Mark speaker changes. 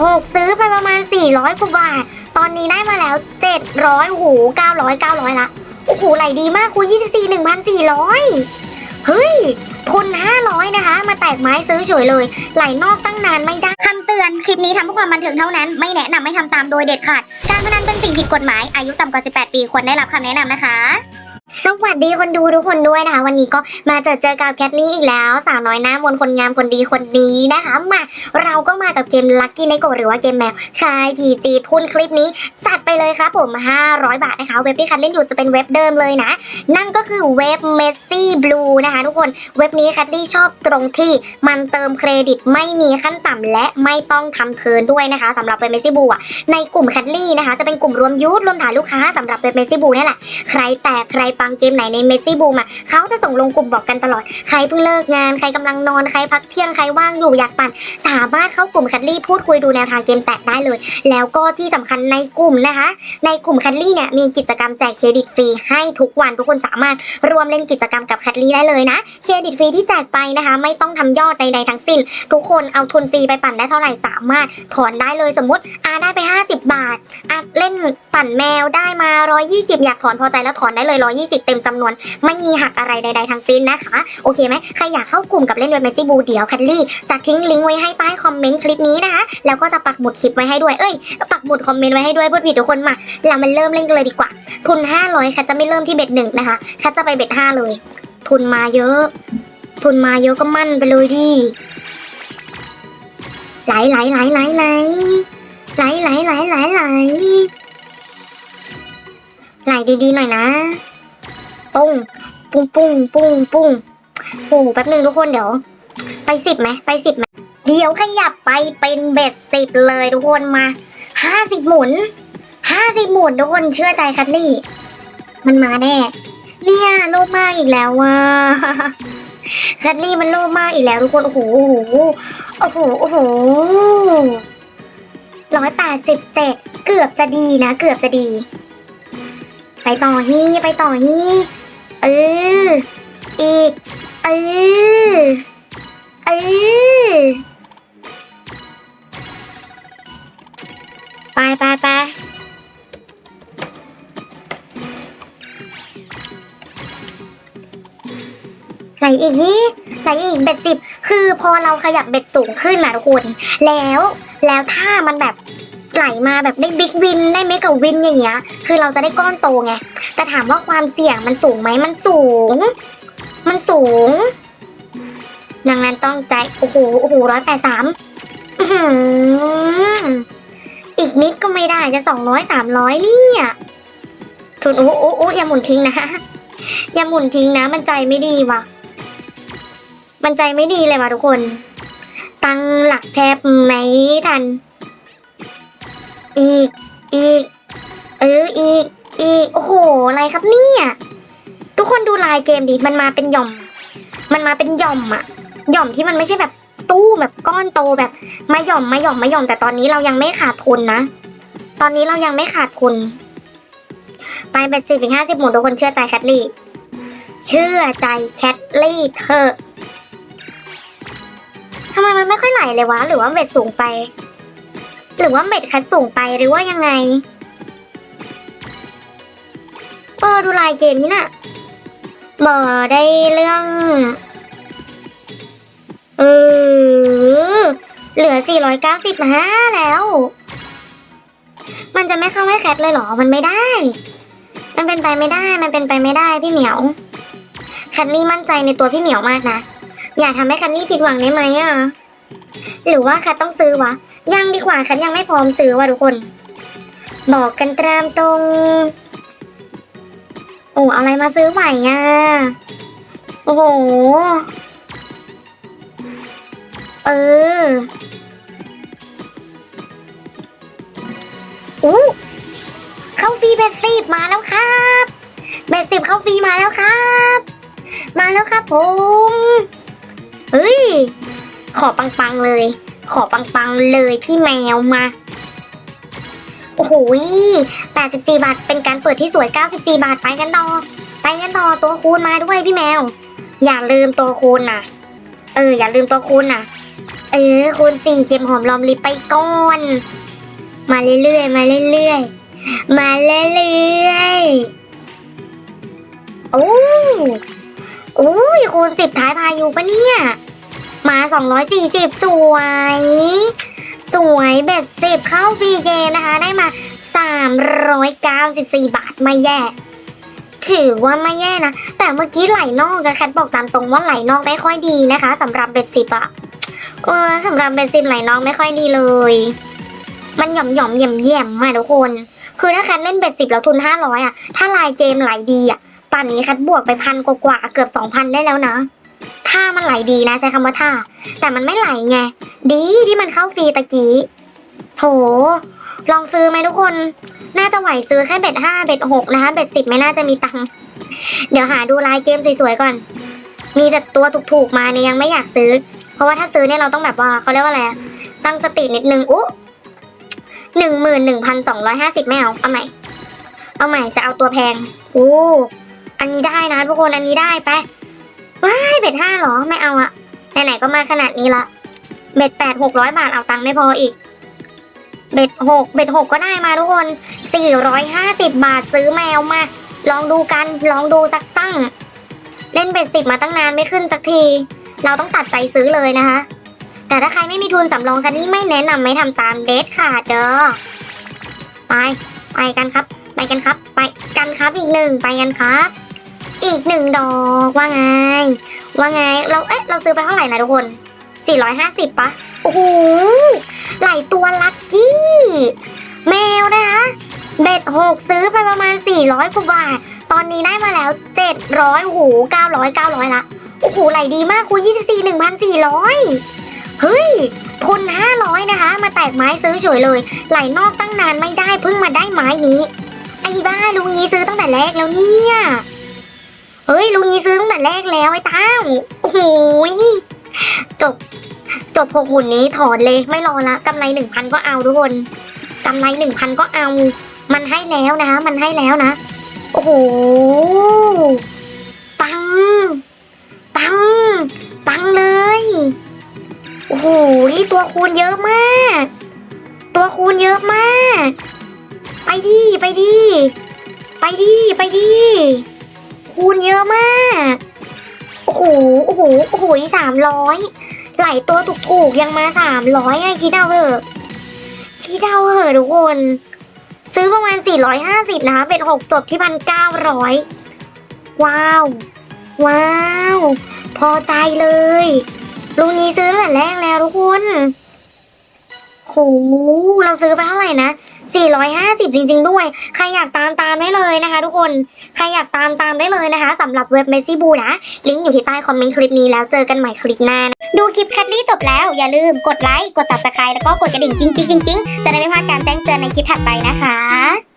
Speaker 1: หกซื้อไปประมาณ 400กว่าบาท ตอนนี้ได้มาแล้ว 700โอ้โห900 900 ละ โอ้โหไหลดีมากคูณ24 1,400 เฮ้ย ทุน 500 นะคะ มาแตกไม้ซื้อเฉยเลย ไหลนอกตั้งนานไม่ได้คำเตือน คลิปนี้ทำเพื่อความบันเทิงเท่านั้น ไม่แนะนำให้ทำตามโดยเด็ดขาด การพนันเป็นสิ่งผิดกฎหมาย อายุต่ำกว่า 18 ปี ควรได้รับคำแนะนำนะคะ สวัสดีคนดูทุกคนด้วยนะคะ วันนี้ก็มาเจอเจอกับแคทลี่อีกแล้ว สาวน้อยหน้ามนต์คนงามคนดีคนนี้นะคะมาเราก็มากับเกม Lucky n i g o หรือว่าเกมแมวคายพีจีทุนคลิปนี้ จัดไปเลยครับผม 500 บาทนะคะ เว็บที่คันเล่นอยู่จะเป็นเว็บเดิมเลยนะ นั่นก็คือเว็บ Messi Blue นะคะทุกคนเว็บนี้แคทลี่ชอบตรงที่มันเติมเครดิตไม่มีขั้นต่ำและไม่ต้องทำเทิร์นด้วยนะคะสำหรับเว็บ Messi Blue อะในกลุ่มแคทลี่นะคะจะเป็นกลุ่มรวมยูทรวมฐานลูกค้าสำหรับเว็บ Messi Blue นี่แหละใครแตกใครปัางเกมไหนใน Messi Blue อะเขาจะส่งลงกลุ่มบอกกันตลอด ใครเพิ่งเลิกงาน ใครกำลังนอน ใครพักเที่ยง ใครว่างอยู่อยากปั่น สามารถเข้ากลุ่มแคทลี่พูดคุยดูแนวทางเกมแตกได้เลย แล้วก็ที่สำคัญในกลุ่มนะคะ ในกลุ่มแคทลี่เนี่ยมีกิจกรรมแจกเครดิตฟรีให้ทุกวันทุกคนสามารถรวมเล่นกิจกรรมกับแคทลี่ได้เลยนะ เครดิตฟรีที่แจกไปนะคะ ไม่ต้องทำยอดใดๆทั้งสิ้น ทุกคนเอาทุนฟรีไปปั่นได้เท่าไหร่สามารถถอนได้เลยสมมติอาได้ไป 50 บาทอา ปั่นแมวได้มา 120 อยากถอนพอใจแล้วถอนได้เลย 120 เต็มจำนวน ไม่มีหักอะไรใดๆทั้งสิ้นนะคะ โอเคไหมใครอยากเข้ากลุ่มกับเล่นเว็บเมซี่บูเดี๋ยวแคทลี่จะทิ้งลิงก์ไว้ให้ใต้คอมเมนต์คลิปนี้นะคะแล้วก็จะปักหมุดคลิปไว้ให้ด้วยเอ้ยปักหมุดคอมเมนต์ไว้ให้ด้วยพูดผิดทุกคนมาเรามาเริ่มเล่นกันเลยดีกว่า ทุน 500ค่ะจะไม่เริ่มที่เบ็ดหนึ่งนะคะค่ะจะไปเบ็ดห้าเลย ทุนมาเยอะ ทุนมาเยอะก็มั่นไปเลยดิไหลไหลไหลไหลไหลไหลไหลไหลไหลไหล ไหลดีๆหน่อยนะ ปุ้ง ปุ้งปุ้งปุ้งปุ้งโอ้แป๊บนึงทุกคนเดี๋ยว ไปสิบไหมไปสิบไหมเดี๋ยวขยับไปเป็นเบ็ดสิบเลยทุกคนมาห้าสิบหมุนห้าสิบหมุนทุกคนเชื่อใจคัตลี่ มันมาแน่ เนี่ยโลภมากอีกแล้วว่ะคัตลี่มันโลภมากอีกแล้วทุกคนโอ้โหโอ้โหโอ้โหร้อยแปดสิบเจ็ดเกือบจะดีนะ เกือบจะดี ไปต่อฮีไปต่อฮีเออ อีก เออ เออ ไปไปไปไหลอีกฮีไหลอีกเบ็ดสิบ คือพอเราขยับเบ็ดสูงขึ้นนะทุกคน แล้ว แล้วถ้ามันแบบ ไหลมาแบบได้บิ๊กวินได้เมกะวินอย่างเงี้ย คือเราจะได้ก้อนโตไง แต่ถามว่าความเสี่ยงมันสูงไหมมันสูง มันสูง ดังนั้นต้องใจ โอ้โห โอ้โหร้อยแปดสามอีกนิดก็ไม่ได้จะสองร้อยสามร้อยเนี่ยทุนโอ้โอ้โอ้อย่าหมุนทิ้งนะ อย่าหมุนทิ้งนะ มันใจไม่ดีว่ะ มันใจไม่ดีเลยว่ะทุกคน ตั้งหลักแทบไม่ทัน อีก อีก เออ อีก อีก โอ้โห อะไรครับเนี่ย ทุกคนดูลายเกมดิ มันมาเป็นหย่อม มันมาเป็นหย่อมอะหย่อมที่มันไม่ใช่แบบตู้แบบก้อนโตแบบมาหย่อมมาหย่อมมาหย่อม แต่ตอนนี้เรายังไม่ขาดทุนนะ ตอนนี้เรายังไม่ขาดทุน ไปเบ็ดสิบถึงห้าสิบหมุนทุกคนเชื่อใจแคทลี่ เชื่อใจแคทลี่เถอะทำไมมันไม่ค่อยไหลเลยวะ หรือว่าเบ็ดสูงไป หรือว่าเบ็ดคัดสูงไปหรือว่ายังไงเออดูลายเกมนี้น่ะบ่ได้เรื่อง เออ เหลือ 490มาแล้ว มันจะไม่เข้าให้แคทเลยเหรอ มันไม่ได้ มันเป็นไปไม่ได้ มันเป็นไปไม่ได้พี่เหมียวแคทนี่มั่นใจในตัวพี่เหมียวมากนะ อย่าทำให้แคทนี่ผิดหวังได้ไหมอะ หรือว่าแคทต้องซื้อวะ ยังดีกว่าแคทยังไม่พร้อมซื้อว่ะทุกคน บอกกันตามตรง โอ้อะไรมาซื้อใหม่อะ โอ้โห เอออู้เข้าฟรีเบสสิบมาแล้วครับเบสสิบเข้าฟรีมาแล้วครับ มาแล้วครับผม เฮ้ย ขอปังๆเลย ขอปังๆเลยพี่แมวมา โอ้โห84 บาท เป็นการเปิดที่สวย 94 บาท ไปกันต่อ ไปกันต่อ ตัวคูณมาด้วยพี่แมว อย่าลืมตัวคูณนะเออ อย่าลืมตัวคูณนะเออ คูณสี่เข็มหอมรอมริบไปก่อน มาเรื่อยๆ มาเรื่อยๆ มาเรื่อยๆ โอ้โอ้ยคูณสิบท้ายพายุปะเนี่ย มาสองร้อยสี่สิบสวย สวยเบ็ดสิบเข้าฟรีเกมนะคะ ได้มาสามร้อยเก้าสิบสี่บาทไม่แย่ ถือว่าไม่แย่นะ แต่เมื่อกี้ไหลนอกอะแคทบอกตามตรงว่าไหลนอกไม่ค่อยดีนะคะสำหรับเบ็ดสิบอะเออสำหรับเบ็ดสิบไหลนอกไม่ค่อยดีเลย มันหย่อมหย่อมเยี่ยมเยี่ยมมาทุกคน คือถ้าแคทเล่นเบ็ดสิบแล้วทุนห้าร้อยอะถ้าลายเกมไหลดีอะป่านนี้แคทบวกไปพันกว่าเกือบสองพันได้แล้วนะ ถ้ามันไหลดีนะใช้คำว่าถ้าแต่มันไม่ไหลไง ดีที่มันเข้าฟรีตะกี้ โถ ลองซื้อไหมทุกคน น่าจะไหวซื้อแค่เบ็ดห้าเบ็ดหกนะคะ เบ็ดสิบไม่น่าจะมีตังค์เดี๋ยวหาดูลายเกมสวยๆก่อน มีแต่ตัวถูกๆมาเนี่ยยังไม่อยากซื้อ เพราะว่าถ้าซื้อเนี่ยเราต้องแบบว่าเขาเรียกว่าอะไรตั้งสตินิดนึงอุ๊หนึ่งหมื่นหนึ่งพันสองร้อยห้าสิบไม่เอาเอาใหม่ เอาใหม่จะเอาตัวแพงอู้อันนี้ได้นะทุกคนอันนี้ได้ไป ว้ายเบ็ดห้าหรอไม่เอาอะไหนๆก็มาขนาดนี้ละเบ็ดแปดหกร้อยบาทเอาตังค์ไม่พออีก เบ็ดหกเบ็ดหกก็ได้มาทุกคนสี่ร้อยห้าสิบบาทซื้อแมวมา ลองดูกันลองดูสักตั้ง เล่นเบ็ดสิบมาตั้งนานไม่ขึ้นสักที เราต้องตัดใจซื้อเลยนะคะ แต่ถ้าใครไม่มีทุนสำรองคันนี้ไม่แนะนำไม่ทำตามเดทขาดเด้อไปไปกันครับ ไปกันครับ ไปกันครับอีกหนึ่งไปกันครับ อีกหนึ่งดอกว่าไง ว่าไง เราเอ๊ะเราซื้อไปเท่าไหร่นะทุกคน 450ปะโอ้โหไหลตัวลัคกี้แมวนะคะเบ็ดหกซื้อไปประมาณ 400กว่าบาท ตอนนี้ได้มาแล้ว 700โอ้โห900 900 ละ โอ้โห ไหลดีมากคูณ24 1,400 เฮ้ย ทุน 500 นะคะ มาแตกไม้ซื้อเฉยเลย ไหลนอกตั้งนานไม่ได้เพิ่งมาได้ไม้นี้ ไอ้บ้าลุงนี้ซื้อตั้งแต่แรกแล้วเนี่ย เฮ้ยลุงนี้ซื้อตั้งแต่แรกแล้วไอ้ต้าโอ้โหจบ จบหกหุ่นนี้ถอนเลยไม่รอละกำไรหนึ่งพันก็เอาทุกคนกำไรหนึ่งพันก็เอา มันให้แล้วนะ มันให้แล้วนะ โอ้โห ปัง ปัง ปังเลย โอ้โหนี่ตัวคูณเยอะมาก ตัวคูณเยอะมาก ไปดิ ไปดิ ไปดิ ไปดิ คูณเยอะมาก โอ้โห โอ้โห โอ้โหสามร้อยไหลตัวถูกๆ ยังมาสามร้อยอะคิดเอาเถอะคิดเอาเถอะทุกคน ซื้อประมาณ 450 นะคะ เป็น 6 จบที่พันเก้าร้อยว้าว ว้าว พอใจเลยลุงนี้ซื้อตั้งแต่แรกแล้วทุกคนโหเราซื้อไปเท่าไหร่นะ 450 จริง ๆ ด้วย ใครอยากตามตามได้เลยนะคะ ทุกคน ใครอยากตามตามได้เลยนะคะสำหรับเว็บเมซี่บูนะ ลิงก์อยู่ที่ใต้คอมเมนต์คลิปนี้แล้วเจอกันใหม่คลิปหน้านะดูคลิปแคทลี่จบแล้วอย่าลืมกดไลค์ กด subscribe แล้วก็กดกระดิ่งจริงๆๆๆจะได้ไม่พลาดการแจ้งเตือนในคลิปถัดไปนะคะ